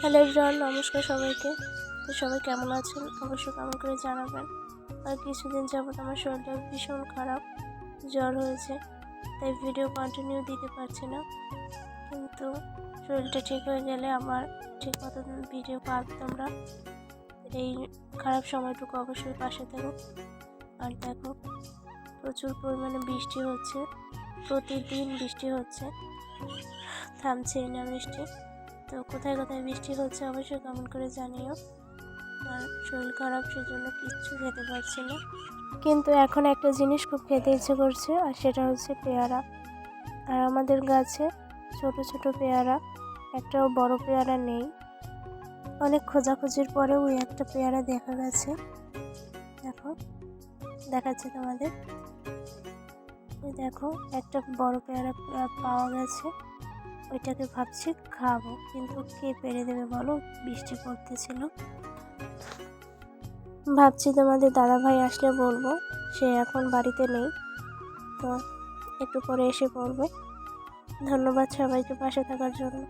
Hello everyone, নমস্কার সবাইকে। তো সবাই কেমন আছেন? অবশ্যই কেমন করে জানাবেন। আর কিছুদিন যাবত আমার শরীরটা ভীষণ খারাপ, জ্বর হয়েছে, তাই ভিডিও কন্টিনিউ দিতে পারছি না। কিন্তু শরীরটা ঠিক হয়ে গেলে আবার ঠিক মতো ভিডিও পাবে তোমরা। এই খারাপ সময়টুকু অবশ্যই পাশে থাকো। আর দেখো, প্রচুর পরিমাণে বৃষ্টি হচ্ছে। প্রতিদিন বৃষ্টি হচ্ছে। থামছেই না বৃষ্টি। তো কোথায় কোথায় বৃষ্টি হচ্ছে অবশ্যই কমেন্ট করে জানিও। আর শরীর খারাপ সেজন্য কিচ্ছু খেতে পারছি না। কিন্তু এখন একটা জিনিস খুব খেতে ইচ্ছে করছে, আর সেটা হচ্ছে পেয়ারা। আর আমাদের গাছে ছোট ছোট পেয়ারা, একটাও বড় পেয়ারা নেই। অনেক খোঁজাখুঁজির পরেও ওই একটা পেয়ারা দেখা গেছে। দেখো, দেখাচ্ছে তোমাদের। দেখো, একটা বড় পেয়ারা পাওয়া গেছে। ওইটাকে ভাবছি, খাব। কিন্তু কে পেরে দেবে বলো? বৃষ্টি পড়তেছিল। ভাবছি তোমাদের দাদা ভাই আসলে বলব, সে এখন বাড়িতে নেই। তো একটু পরে এসে পড়বে ধন্যবাদ সবাইকে পাশে থাকার জন্য।